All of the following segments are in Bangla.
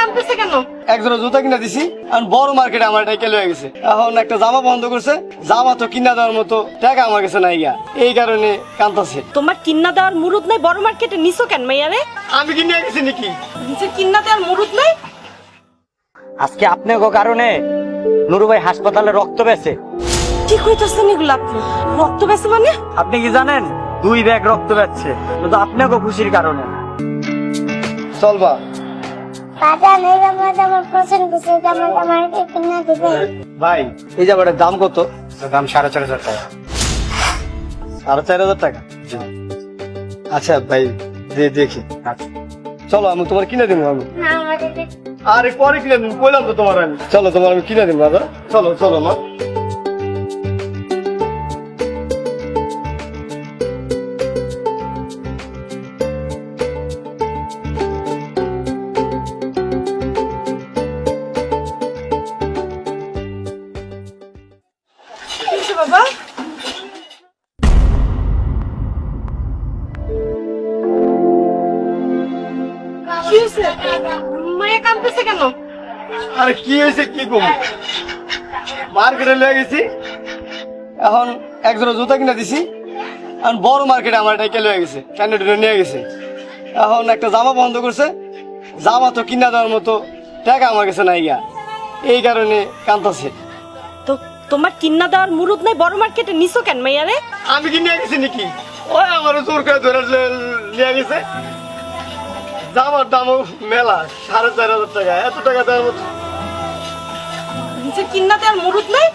কাঁদতেছে কেন? একজোড়া জুতা কিনা দিছি আর বড় মার্কেটে আমার এটা কেলে গেছে। এখন একটা জামা বন্ধ করছে জামা তো কিনা দেওয়ার মতো টাকা আমার কাছে নাই গা। এই কারণে কান্তাছে তোমার কিন্না দেওয়ার মুরুদ নাই বড় মার্কেটে নিছো কেন মাইয়ারে? আমি কিনে গেছি নাকি? নিজের কিন্না দেওয়ার মুরুদ নাই? আজকে আপনাকে কারণে নুরু ভাই হাসপাতালে রক্ত পেয়েছে কি কইতাছেন এগুলো আপনি? রক্ত বেছে মানে? আপনি কি জানেন? দুই ব্যাগ রক্ত পাচ্ছে আপনি আপনাকে খুশির কারণে। চলবা ভাই এই জামাটার দাম কত? দাম সাড়ে চার হাজার টাকা। সাড়ে চার হাজার টাকা? আচ্ছা ভাই দে দেখি। চলো আমি তোমার কিনে দেবো আমি। আরে পরে কিনে দেবো বললাম তো তোমার আমি? চলো তোমার আমি কিনে দেবো দাদা। চলো চলো মা। বাবা। কি হয়েছে? কি হয়েছে কি কম? মার্কেটে লয়ে গেছি। এখন একজোড়া জুতা কিনা দিছি। আর বড় মার্কেটে আমার এটা কেলে হয়ে গেছে ক্যান্ডিডেট নিয়ে গেছে। এখন একটা জামা বন্ধ করছে। জামা তো কিনা দেওয়ার মতো টাকা আমার কাছে নাই গা। এই কারণে কান্তাছে তোমার কিন্না দেওয়ার মুরুদ নাই বড় মার্কেটে নিছো কেন মাইয়ারে? আমি কি নিয়ে গেছি নাকি? ওই আমার জোর করে ধরে নিয়ে গেছে। জামার দামও মেলা সাড়ে চার হাজার টাকা এত টাকা দেওয়ার মতো। নিজের কিন্না দেওয়ার মুরুদ নাই?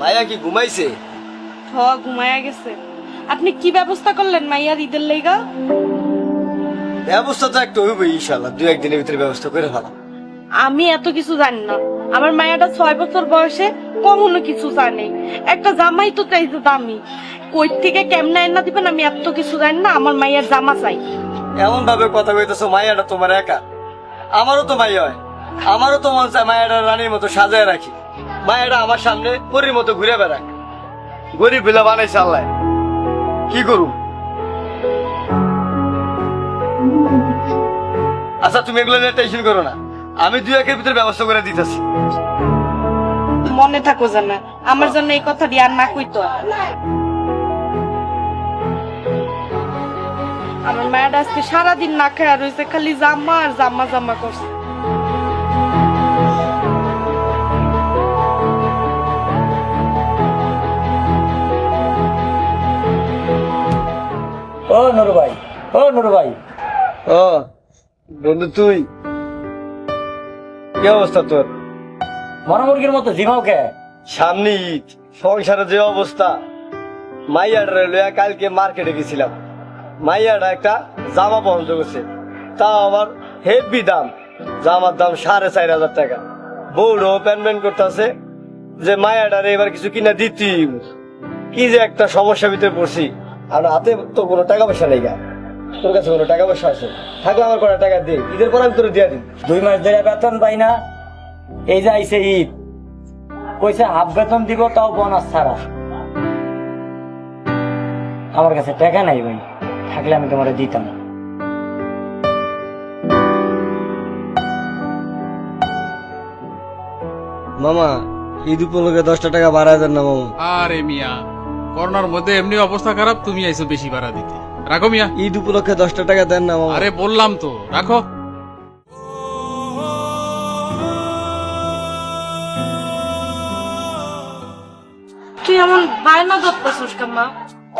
মায়া কি ঘুমাইছে? হ ঘুমায়া গেছে। আপনি কি ব্যবস্থা করলেন মাইয়ার ঈদের লেগা? ব্যবস্থা তো একটা হইবে ইনশাল্লাহ দু একদিনের ভিতরে ব্যবস্থা করে ফেলা আমি এত কিছু জানি না। আমার মায়াটা ছয় বছর বয়সে কখনো কিছু জানে। একটা জামাই তো চাইছে দামি। কই থেকে কেমনে এনে দিবেন আমি এত কিছু জানি না আমার মাইয়ার জামা চাই। এমন ভাবে কথা কইতেছো মায়াটা তোমার একা? আমারও তো মাইয়া হয়। আমারও তো মন চায় মায়াটা রানীর মতো সাজায় রাখি। মায়াটা আমার সামনে পরির মতো ঘুরে বেড়াক। গরিব বিলা বানাইছে আল্লাহ। কি করু আচ্ছা তুমি এগুলো নিয়ে টেনশন করো না। আমি দুই একের ভিতরে ব্যবস্থা করে দিতেছি। মনে থাকো জানা আমার জন্য এই কথা দিয়ে আর না কইতো। আমার মায়াটা আজকে সারাদিন না খায় রয়েছে খালি জামা আর জামা জামা করছে। ও নুরু ভাই ও নুরু ভাই। ও। বন্ধু তুই? কি অবস্থা তোর? মরামুরগির মতো জিমাও কে? সামনে ঈদ সংসারের যে অবস্থা। মাইয়াটা লইয়া কালকে মার্কেটে গেছিলাম। মাইয়াটা একটা জামা বন্ধ করছে। তাও আবার হেভি দাম। জামার দাম সাড়ে চার হাজার টাকা। বউরও প্যান প্যান করতেছে যে মায়াটারে এবার কিছু কিনা দিতি কি যে একটা সমস্যা ভিতরে পড়ছি। আর হাতে তো কোনো টাকা পয়সা নেই গা। তোর কাছে কোনো টাকা পয়সা আছে? থাকলে আমার কোনো টাকা দে ঈদের পর আমি তোর দিয়ে দিই। দুই মাস ধরে বেতন পাই না। এই যে আইছে ঈদ। কইছে হাফ বেতন দিব তাও বোনাস ছাড়া। আমার কাছে টাকা নাই ভাই। থাকলে আমি তোমার দিতাম। মামা ঈদ উপলক্ষে দশটা টাকা বাড়ায় দেন না মামা। আরে মিয়া করোনার মধ্যে এমনি অবস্থা খারাপ তুমি আইছো বেশি ভাড়া দিতে। রাখো মিয়া। ঈদ উপলক্ষে দশটা টাকা দেন না মামা। আরে বললাম তো। রাখো। তুই এমন বায়না ধরতেছিস মা?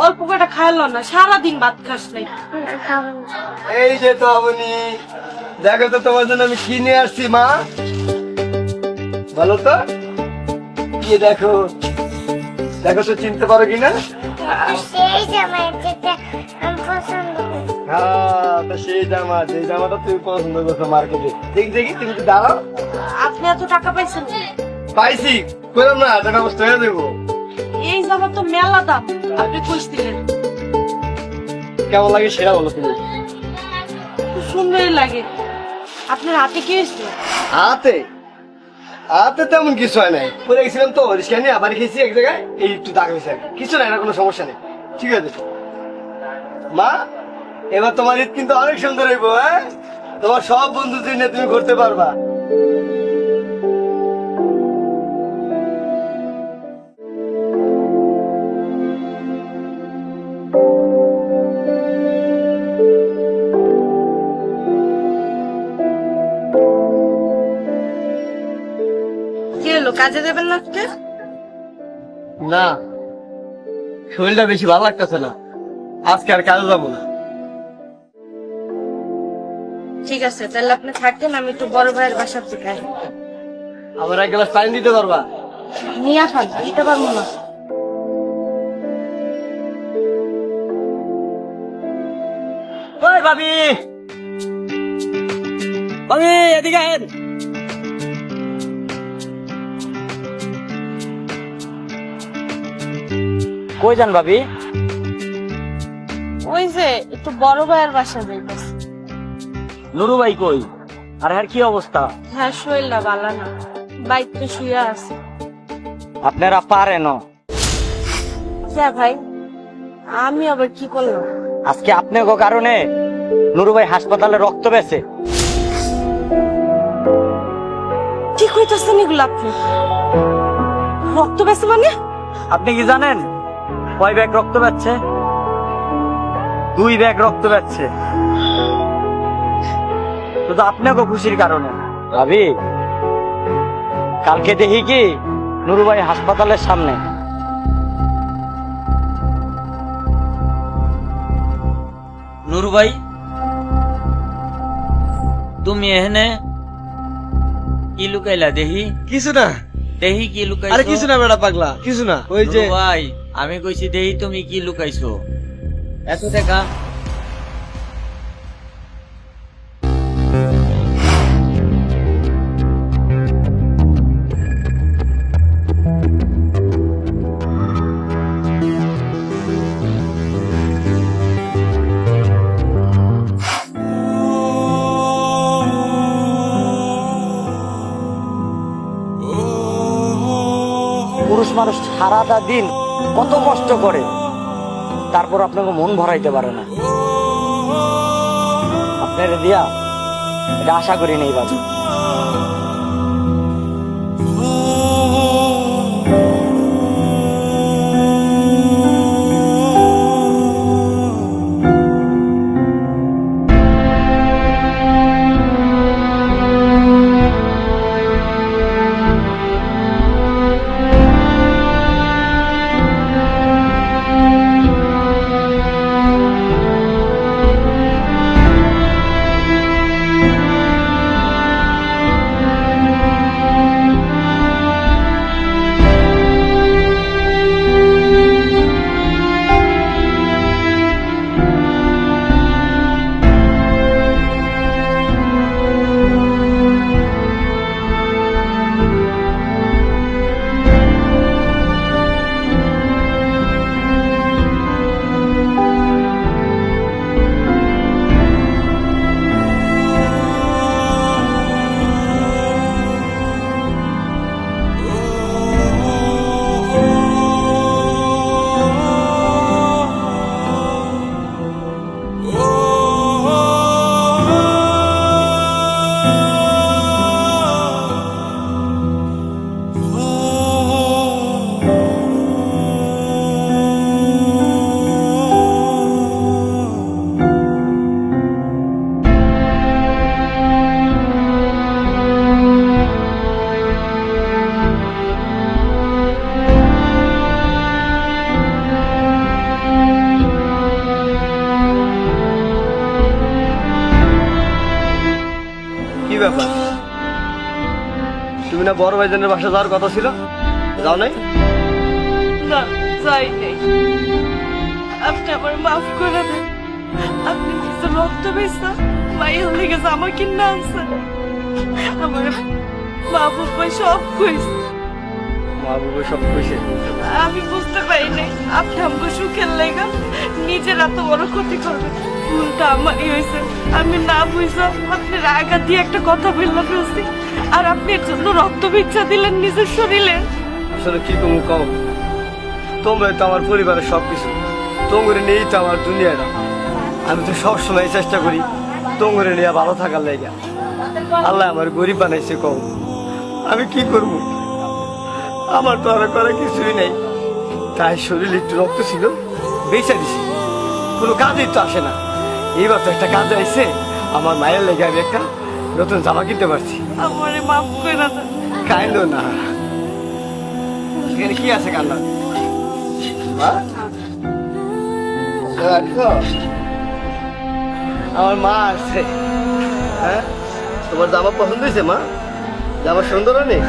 অল্প কটা খাইলো না সারাদিন ভাত খাস নাই। এই যে তো আপনি দেখো তো তোমার জন্য আমি কিনে আসছি মা। ভালো তো কি দেখো? দেখো তো চিনতে পারো কিনা? সেই জামা হ্যাঁ তো সেই জামা যে জামাটা তুমি পছন্দ করছ মার্কেটে। দেখি দেখি তুমি তো দাঁড়াও। আপনি এত টাকা পাইছেন পাইছি করলাম না টাকা ব্যবস্থা হয়ে দেবো এই জামা তো মেলা দাম আপনি কইস দিলেন কেমন লাগে সেটা বলো তুমি। সুন্দরই লাগে। আপনার হাতে কি হয়েছে? হাতে? হাতে তেমন কিছু হয় নাই। পরে গেছিলাম তো রিক্সা নিয়ে আবার খেয়েছি এক জায়গায় এই একটু দাগ হয়েছে কিছু নাই না কোনো সমস্যা নেই। ঠিক আছে। মা এবার তোমার ঈদ কিন্তু অনেক সুন্দর হইব হ্যাঁ? তোমার সব বন্ধুদের নিয়ে তুমি ঘুরতে পারবা। কাজে দেবেন না আজকে? না শরীরটা বেশি ভালো লাগতেছে না। আজকে আর কাজে যাব না। ঠিক আছে তাহলে আপনি থাকেন আমি একটু বড় ভাইয়ের বাসার থেকে আসি। আমার এক গ্লাস পানি দিতে পারবা? নিয়ে আসান দিতে পারব না। ওই ভাবি! ভাবি এদিকে আহেন। কই যান ভাবি? একটু বড় ভাইয়ের বাসা যাইতেছে। নুরু ভাই কই? আর হ্যার কি অবস্থা? হ্যাঁ শরীরটা ভালো না। বাইকতে শুয়ে আছে। আপনারা পারেন হ্যাঁ ভাই আমি আবার কি করলাম? আজকে আপনাকে কারণে নুরু ভাই হাসপাতালে রক্ত পেয়েছে কি কইতাছেন এগুলো আপনি? রক্ত বেছে মানে? আপনি কি জানেন? কয় ব্যাগ রক্ত পাচ্ছে দুই ব্যাগ রক্ত পাচ্ছে শুধু আপনাকে খুশির কারণে। ভাবি কালকে দেখি কি? নুরুভাই হাসপাতালের সামনে। নুরু ভাই তুমি এখানে কি লুকাইলা দেখি? কিছু না। দেখি কি লুকাইছো। আরে কিছু না বেটা পাগলা কিছু না। ওই যে ভাই আমি কইছি দেহি তুমি কি লুকাইছো। এত পুরুষ মানুষ সারাটা দিন কত কষ্ট করে। তারপর আপনাকে মন ভরাইতে পারে না। আপনার দিয়া এটা আশা করি নেই বাবু। ব্যাপার? তুমি না বড় ভাইজানের বাসা যাওয়ার কথা ছিল? যাও নাই? না আপনি আমার মাফ করে দেন। আপনি রক্ত আমার মা সব কইছে। মা সব কইছে আমি বুঝতে পারি নাই আপনি আমাকে সুখের লেগা নিজের এত বড় ক্ষতি করবেন। ভুলটা আমারই হয়েছে। আমি না বুঝলাম আপনার আঘাত দিয়ে একটা কথা বললাম ফেলছি। আর আপনি এর জন্য রক্ত ভিক্ষা দিলেন নিজের শরীরে। আসলে কি কমু কম তোমরা তো আমার পরিবারের সব কিছু তোমরা নিয়েই তো আমার দুনিয়াটা। আমি তো সবসময় চেষ্টা করি তোমরে নিয়ে ভালো থাকার লেগে। আল্লাহ আমার গরিব বানাইছে কম আমি কি করব? আমার তো আর করা কিছুই নেই। তাই শরীরে একটু রক্ত ছিল বেঁচে দিছি। কোনো কাজই তো আসে না। এইবার তো একটা কাজ আইছে আমার মায়ের লেগে আমি একটা নতুন জামা কিনতে পারছি। আমারে মাফ করে দেন কাইন্দ না। এখানে কি আছে কান্না? আমার মা আছে। হ্যাঁ? তোমার জামা পছন্দ হয়েছে মা? জামা সুন্দর অনেক